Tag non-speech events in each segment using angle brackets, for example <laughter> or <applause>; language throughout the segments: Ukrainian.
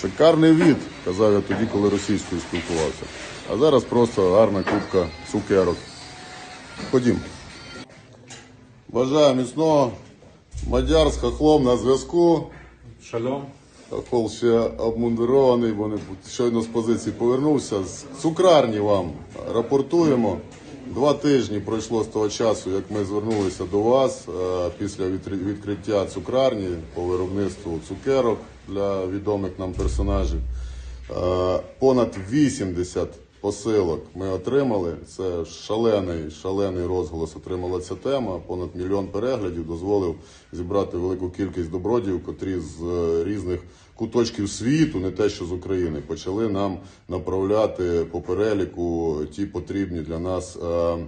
Шикарний від, казав я тоді, коли російською спілкувався. А зараз просто гарна кубка цукерок. Ходім. Бажаю міцного. Мадяр з хохлом на зв'язку. Шальом. Хохол ще обмундирований, бо не щойно з позиції повернувся. З цукрарні вам рапортуємо. Два тижні пройшло з того часу, як ми звернулися до вас е, після відкриття цукрарні по виробництву цукерок для відомих нам персонажів. Е, Понад 80 посилок ми отримали. Це шалений, шалений розголос отримала ця тема. Понад мільйон переглядів дозволив зібрати велику кількість добродіїв, котрі з е, різних куточків світу, не те, що з України, почали нам направляти по переліку ті потрібні для нас. е,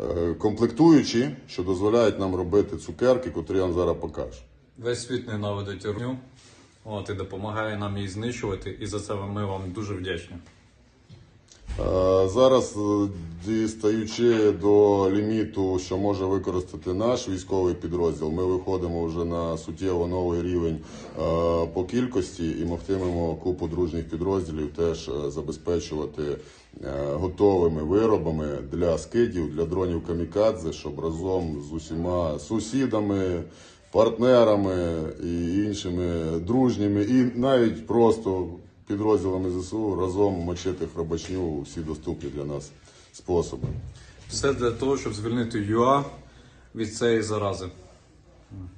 е, Комплектуючі, що дозволяють нам робити цукерки, котрі я вам зараз покажу. Весь світ ненавидить урню. От і допомагає нам її знищувати, і за це ми вам дуже вдячні. Е, Зараз, е, дістаючи до ліміту, що може використати наш військовий підрозділ, ми виходимо вже на суттєво новий рівень е, по кількості і могтимемо купу дружніх підрозділів теж забезпечувати готовими виробами для скидів, для дронів камікадзе, щоб разом з усіма сусідами. Партнерами і іншими дружніми, і навіть просто підрозділами ЗСУ разом мочити хробачню у всі доступні для нас способи. Все для того, щоб звільнити ЮА від цієї зарази.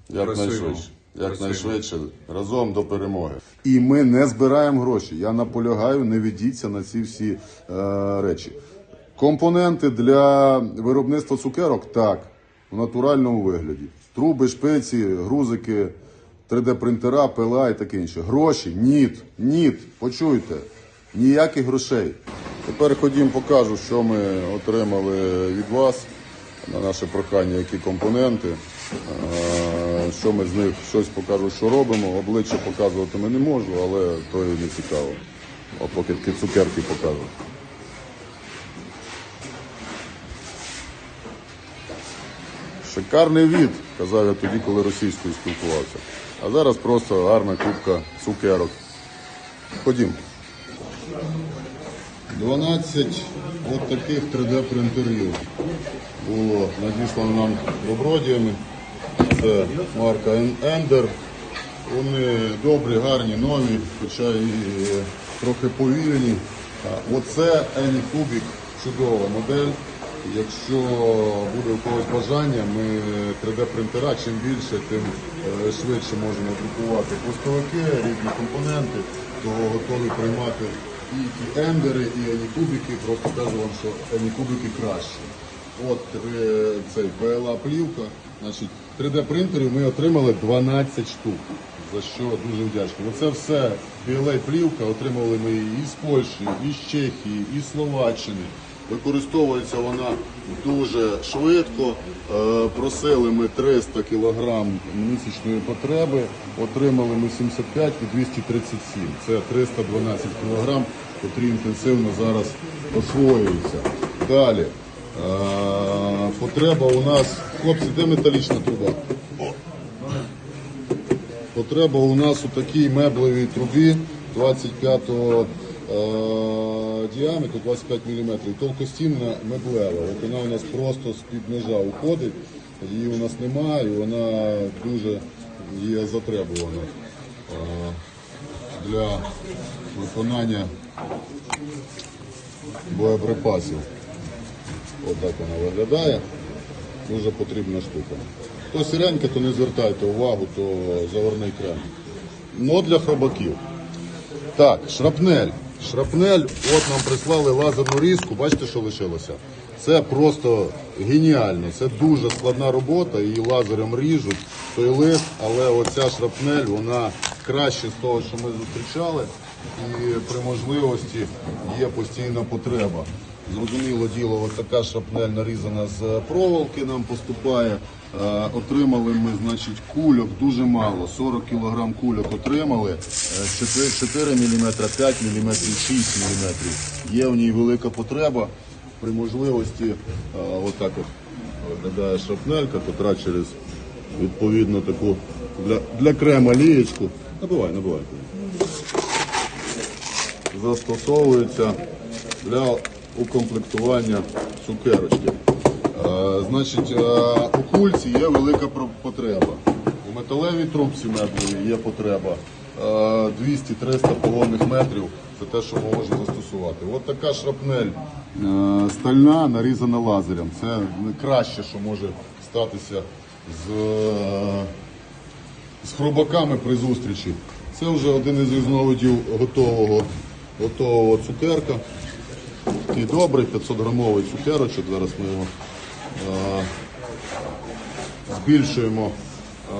Якнайшвидше. Якнайшвидше разом до перемоги. І ми не збираємо гроші. Я наполягаю, не ведіться на ці всі е, речі. Компоненти для виробництва цукерок так, в натуральному вигляді. Труби, шпиці, грузики, 3D-принтера, ПЛА і таке інше. Гроші? Ніт, ніт. Почуйте. Ніяких грошей. Тепер ходім, покажу, що ми отримали від вас на наше прохання, які компоненти. Е, Що ми з них щось покажу, що робимо. Обличчя показувати ми не можу, але то і не цікаво. А поки такі цукерки покажу. Шикарний від, казав я тоді, коли російською спілкувався. А зараз просто гарна кубка цукерок. Ходім. 12 от таких 3D принтерів було надіслано нам добродіями. Це марка Ender. Вони добрі, гарні, нові, хоча і трохи повірені. А Оце Anycubic, чудова модель. Якщо буде у когось бажання, ми 3D-принтера, чим більше, тим е, швидше можемо друкувати пустовики, різні компоненти, то готові приймати і ті ендери, і анікубики. Просто кажу вам, що анікубики краще. От е, цей PLA плівка. Значить, 3D принтерів ми отримали 12 штук. За що дуже вдячні. Оце все PLA плівка. Отримали ми її і з Польщі, і з Чехії, і з Словаччини. Використовується вона дуже швидко. Е, Просили ми 300 кг місячної потреби, отримали ми 75 і 237. Це 312 кг, котрі інтенсивно зараз освоюються. Далі. Е, Потреба у нас, хлопці, де металічна труба? Потреба у нас у такій меблевій трубі 25-го е, діаметру, 25 мм. Толкостінна меблева. От вона у нас просто з-під ножа уходить, її у нас немає, і вона дуже є затребувана для виконання боєприпасів. Отак вона виглядає. Дуже потрібна штука. То сіреньке, то не звертайте увагу, то заварний крем. Но для хробаків. Так, шрапнель. Шрапнель, от нам прислали лазерну різку, бачите, що лишилося? Це просто геніально. Це дуже складна робота, її лазером ріжуть той лист, але оця шрапнель, вона краще з того, що ми зустрічали, і при можливості є постійна потреба. Зрозуміло діло, от така шрапнель нарізана з проволоки нам поступає. Е, отримали ми, значить, кульок дуже мало. 40 кг кульок отримали. Е, 4, 4 мм, 5 мм, 6 мм. Є в ній велика потреба. При можливості е, отак от виглядає шрапнелька, котра через відповідно таку для, для крема лієчку. Набивай, набивай. застосовується для укомплектування цукерочки. Е, Значить, е, у кульці є велика потреба. У металевій трубці меблевій є потреба. Е, 200-300 полонних метрів це те, що можемо застосувати. От така шрапнель е, стальна, нарізана лазером. Це найкраще, що може статися з, е, з хробаками при зустрічі. Це вже один із різновидів готового, готового цукерка. Такий добрий 500 грамовий цукерочок. Зараз ми його е, збільшуємо е,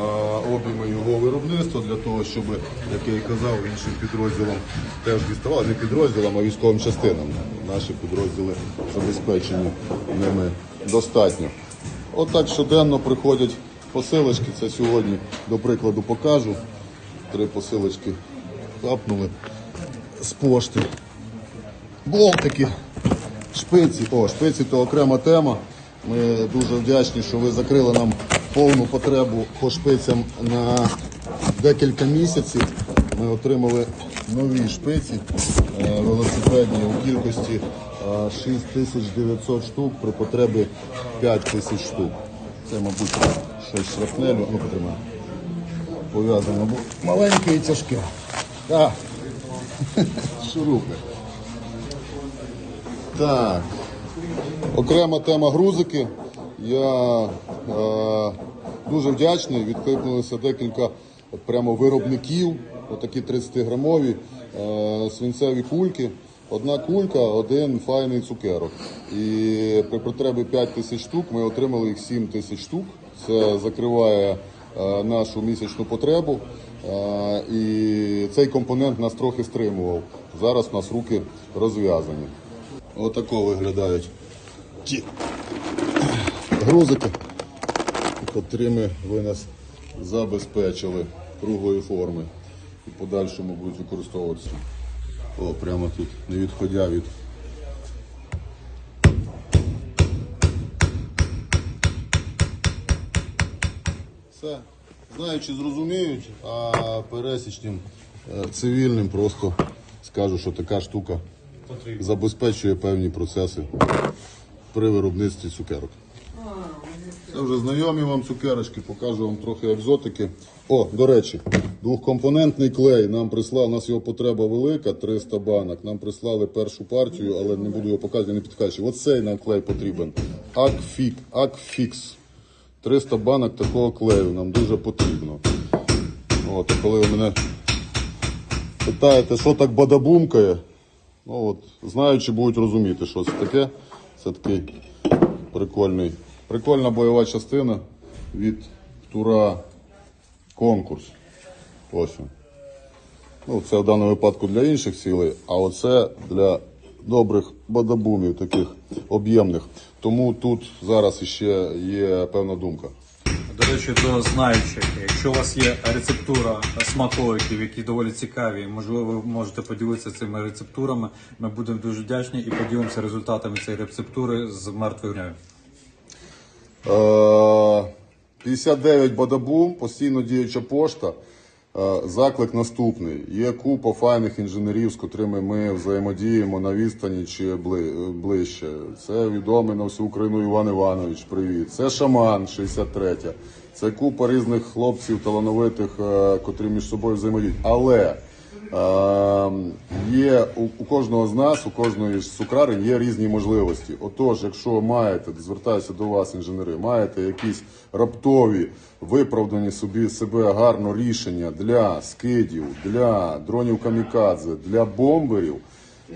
об'єми його виробництва для того, щоб, як я і казав, іншим підрозділам теж діставали, не підрозділам, а військовим частинам. Наші підрозділи забезпечені ними достатньо. Отак щоденно приходять посилочки. Це сьогодні, до прикладу, покажу. Три посилочки капнули з пошти. Болтики, шпиці. О, шпиці то окрема тема. Ми дуже вдячні, що ви закрили нам повну потребу по шпицям на декілька місяців. Ми отримали нові шпиці е, велосипедні у кількості е, 6900 штук при потребі 5000 штук. Це, мабуть, щось шрапнелю. Ну, потримай. Пов'язано, маленьке і тяжке. Так. <laughs> Шурупи. Так. Окрема тема грузики. Я е, дуже вдячний. Відкликнулося декілька прямо виробників, отакі 30-грамові е, свинцеві кульки. Одна кулька, один файний цукерок. І при потребі 5 тисяч штук ми отримали їх 7 тисяч штук. Це закриває е, нашу місячну потребу. Е, і цей компонент нас трохи стримував. Зараз у нас руки розв'язані. Отако виглядають ті грузики, котрими ви нас забезпечили круглої форми і подальшому будуть використовуватися. О, прямо тут, не відходя від. Все. Знаючи, зрозуміють, а пересічним е, цивільним просто скажу, що така штука забезпечує певні процеси при виробництві цукерок. Це вже знайомі вам цукерочки, покажу вам трохи екзотики. О, до речі, двохкомпонентний клей. Нам прислав, у нас його потреба велика, 300 банок. Нам прислали першу партію, але не буду його показувати, не підкачую. Оцей нам клей потрібен. Акфік, Акфікс. 300 банок такого клею нам дуже потрібно. От, коли ви мене питаєте, що так бадабумкає, ну от, знаючи, будуть розуміти, що це таке. Це такий прикольний, прикольна бойова частина від тура конкурс. Ось. Ну, це в даному випадку для інших цілей, а оце для добрих бадабумів, таких об'ємних. Тому тут зараз ще є певна думка. До речі, до знаючих, якщо у вас є рецептура смаколиків, які доволі цікаві, можливо, ви можете поділитися цими рецептурами. Ми будемо дуже вдячні і поділимося результатами цієї рецептури з мертвою гною. Е, 59 бадабум, постійно діюча пошта. Е, Заклик наступний. Є купа файних інженерів, з котрими ми взаємодіємо на відстані чи бли- ближче. Це відомий на всю Україну Іван Іванович. Привіт. Це шаман 63. Це купа різних хлопців талановитих, е, котрі між собою взаємодіють. Але Є у, кожного з нас, у кожної з цукрарень є різні можливості. Отож, якщо маєте, звертаюся до вас, інженери, маєте якісь раптові виправдані собі себе гарно рішення для скидів, для дронів камікадзе, для бомберів.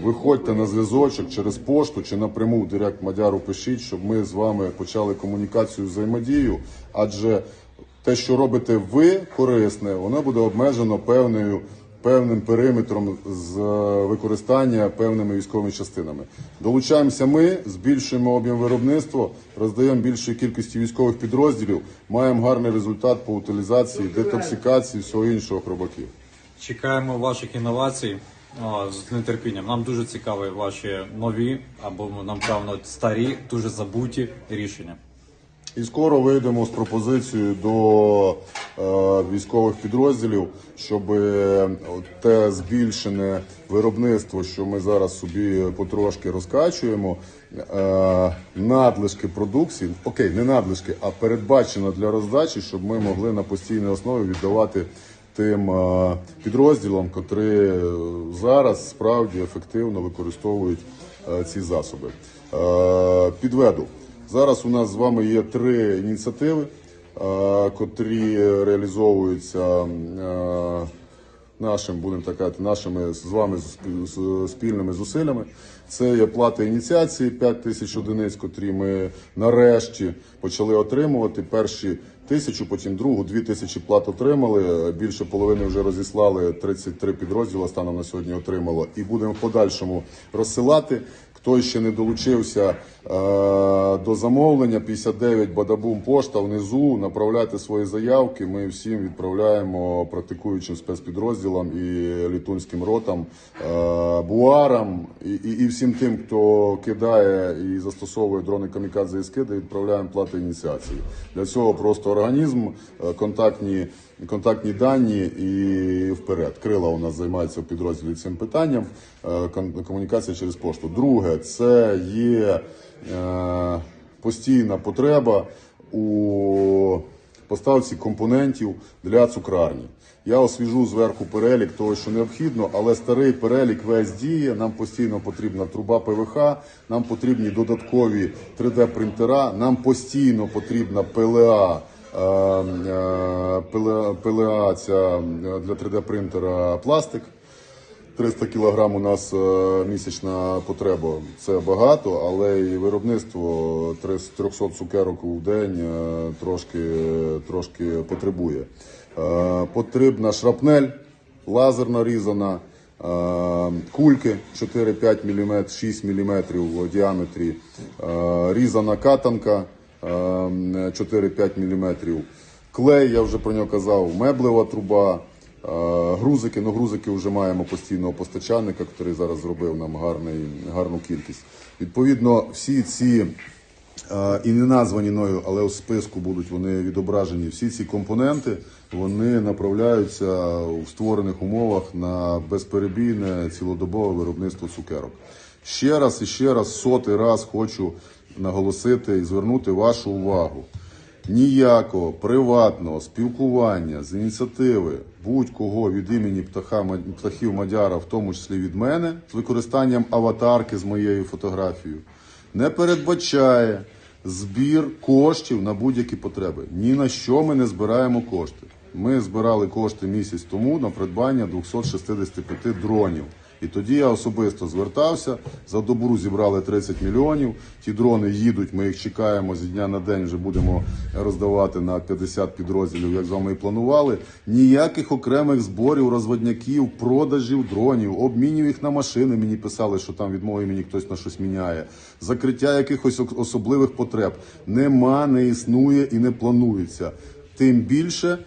Виходьте на зв'язочок через пошту чи напряму в директ Мадяру пишіть, щоб ми з вами почали комунікацію взаємодію. Адже те, що робите ви корисне, воно буде обмежено певною. Певним периметром з використання певними військовими частинами. Долучаємося ми, збільшуємо об'єм виробництва, роздаємо більшій кількості військових підрозділів, маємо гарний результат по утилізації, детоксикації, всього іншого хробаків. Чекаємо ваших інновацій о, з нетерпінням. Нам дуже цікаві ваші нові або нам певно старі, дуже забуті рішення. І скоро вийдемо з пропозицією до е, військових підрозділів, щоб е, те збільшене виробництво, що ми зараз собі потрошки розкачуємо, е, надлишки продукції, окей, не надлишки, а передбачено для роздачі, щоб ми могли на постійній основі віддавати тим підрозділам, котрі зараз справді ефективно використовують ці засоби. Підведу. Зараз у нас з вами є три ініціативи, е, котрі реалізовуються е, нашим, будемо так казати, нашими з вами спільними зусиллями. Це є плата ініціації 5 тисяч одиниць, котрі ми нарешті почали отримувати. Перші тисячу, потім другу, дві тисячі плат отримали. Більше половини вже розіслали 33 підрозділи станом на сьогодні отримало. І будемо в подальшому розсилати. Хто ще не долучився е, до замовлення, 59 Бадабум пошта внизу. Направляйте свої заявки. Ми всім відправляємо практикуючим спецпідрозділам і літунським ротам, е, буарам і, і, і всім тим, хто кидає і застосовує дрони камікадзе і скиди, відправляємо плати ініціації. Для цього просто організм, е, контактні. Контактні дані і вперед. Крила у нас займаються в підрозділі цим питанням. е, Комунікація через пошту. Друге, це є е, постійна потреба у поставці компонентів для цукрарні. Я освіжу зверху перелік того, що необхідно, але старий перелік весь діє. Нам постійно потрібна труба ПВХ, нам потрібні додаткові 3D-принтера, нам постійно потрібна ПЛА. ПЛА, ця для 3D принтера пластик. 300 кг у нас е, місячна потреба. Це багато, але і виробництво 300 цукерок у день е, трошки, трошки потребує. Е, Потрібна шрапнель, лазерна різана, кульки 4-5 мм, 6 мм в діаметрі, різана катанка 4-5 мм. Клей, я вже про нього казав, меблева труба. Е, Грузики, ну грузики вже маємо постійного постачальника, який зараз зробив нам гарний, гарну кількість. Відповідно, всі ці е, і не названі мною, але у списку будуть вони відображені. Всі ці компоненти вони направляються у створених умовах на безперебійне цілодобове виробництво цукерок. Ще раз і ще раз, сотий раз хочу наголосити і звернути вашу увагу. Ніякого приватного спілкування з ініціативи будь-кого від імені птаха, птахів Мадяра, в тому числі від мене, з використанням аватарки з моєю фотографією, не передбачає збір коштів на будь-які потреби. Ні на що ми не збираємо кошти. Ми збирали кошти місяць тому на придбання 265 дронів. І тоді я особисто звертався. За добру зібрали 30 мільйонів. Ті дрони їдуть. Ми їх чекаємо з дня на день. Вже будемо роздавати на 50 підрозділів, як з вами і планували. Ніяких окремих зборів, розводняків, продажів дронів, обмінів їх на машини. Мені писали, що там від мого імені хтось на щось міняє. Закриття якихось особливих потреб нема, не існує і не планується. Тим більше е-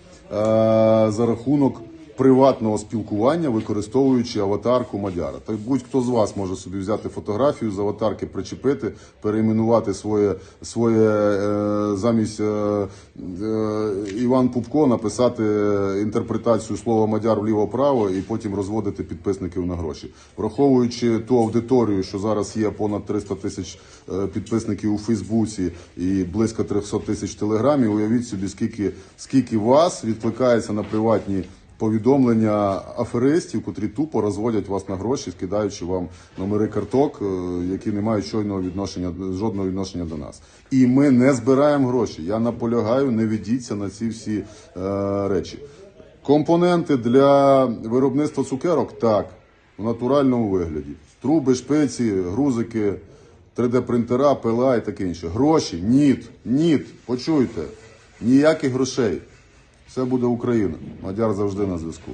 за рахунок приватного спілкування, використовуючи аватарку Мадяра. Так будь-хто з вас може собі взяти фотографію з аватарки, причепити, перейменувати своє, своє е, замість е, е, Іван Пупко написати інтерпретацію слова Мадяр вліво-право і потім розводити підписників на гроші. Враховуючи ту аудиторію, що зараз є понад 300 тисяч е, підписників у Фейсбуці і близько 300 тисяч в Телеграмі, уявіть собі, скільки, скільки вас відкликається на приватні повідомлення аферистів, котрі тупо розводять вас на гроші, скидаючи вам номери карток, е, які не мають щойного відношення жодного відношення до нас. І ми не збираємо гроші. Я наполягаю, не ведіться на ці всі е, речі. Компоненти для виробництва цукерок так, в натуральному вигляді. Труби, шпиці, грузики, 3D-принтера, ПЛА і таке інше. Гроші, ніт, ніт, почуйте, ніяких грошей. Все буде Україна. Мадяр завжди на зв'язку.